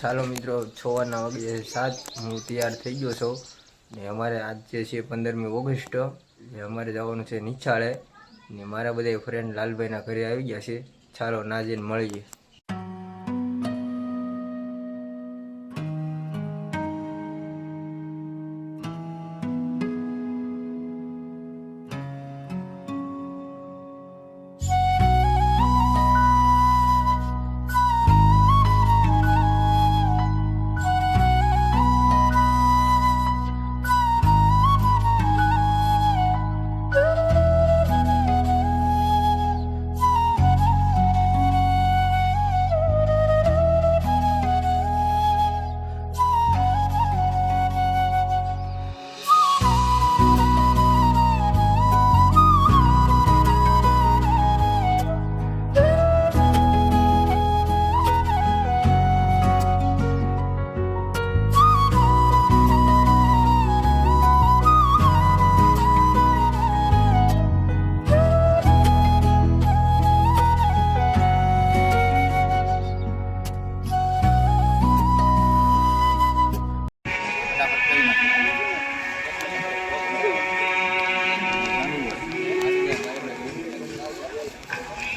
ચાલો મિત્રો છ વારના વાગે સાત. હું તૈયાર થઈ ગયો છું. ને અમારે આજ જે છે પંદરમી ઓગસ્ટ, ને અમારે જવાનું છે નિશાળે ને મારા બધા ફ્રેન્ડ લાલભાઈના ઘરે આવી ગયા છે. ચાલો ના જઈને મળીએ.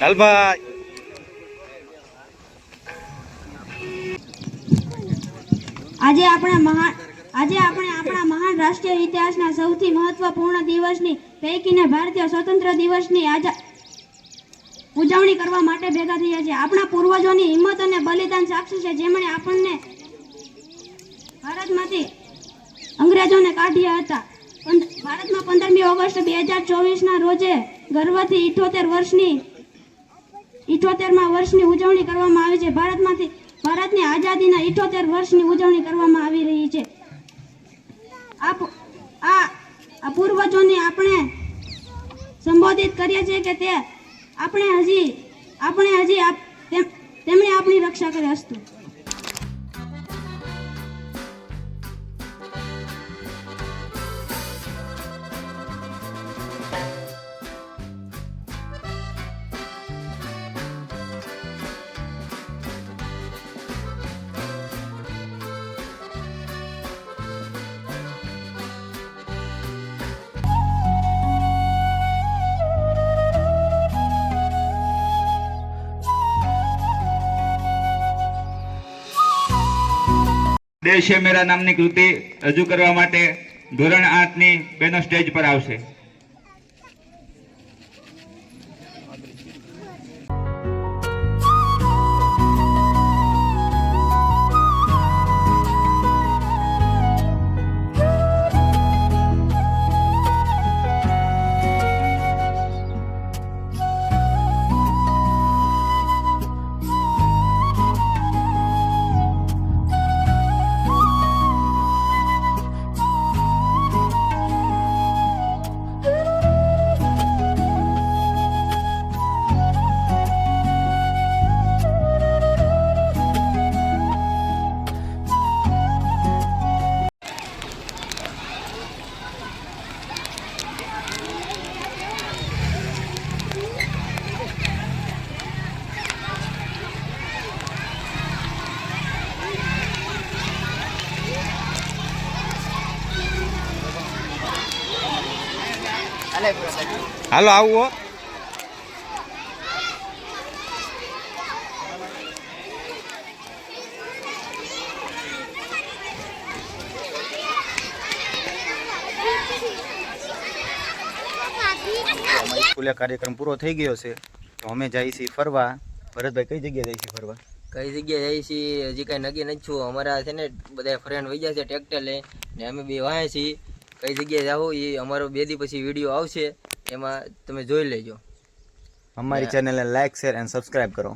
લાલભાઈ આજે આપણા મહાન આજે આપણે આપણા મહાન રાષ્ટ્રીય ઇતિહાસના સૌથી મહત્વપૂર્ણ દિવસની, પૈકીને ભારતીય સ્વતંત્ર દિવસની આજા, ઉજવણી કરવા માટે ભેગા થયા છે. આપણા પૂર્વજોની હિંમત અને બલિદાન સાક્ષી છે. જેમણે આપણને ભારતમાંથી અંગ્રેજોને કાઢ્યા હતા. ભારતમાં પંદરમી ઓગસ્ટ બે હજાર ચોવીસના રોજે ગર્વથી ઇઠોતેર વર્ષની ઇઠોતેરમાં વર્ષની ઉજવણી કરવામાં આવે છે. ભારતમાંથી, ભારતની આઝાદીના ઇઠોતેર વર્ષની ઉજવણી કરવામાં આવી રહી છે. આ પૂર્વજોને આપણે સંબોધિત કરીએ છીએ કે તે આપણે હજી આપણે હજી તેમણે આપણી રક્ષા કરી હસ્તું. દેશ મેરા નામની કૃતિ રજૂ કરવા માટે ધોરણ આઠની બેનો સ્ટેજ પર આવશે. હાલો આવો. સ્કૂલે કાર્યક્રમ પૂરો થઈ ગયો છે તો અમે જઈએ છીએ ફરવા. ભરતભાઈ કઈ જગ્યાએ જઈએ છીએ ફરવા? કઈ જગ્યાએ જઈએ છીએ? હજી કાંઈ નક્કી નથી છું અમારા છે ને બધા ફ્રેન્ડ વહી ગયા છે ટ્રેક્ટર. લઈ ને અમે બે વાહે છીએ. કઈ જગ્યાએ જાઓ એ અમારો બે દી પછી વીડિયો આવશે એમાં તમે જોઈ લેજો. અમારી ચેનલને લાઈક શેર એન્ડ સબસ્ક્રાઇબ કરો.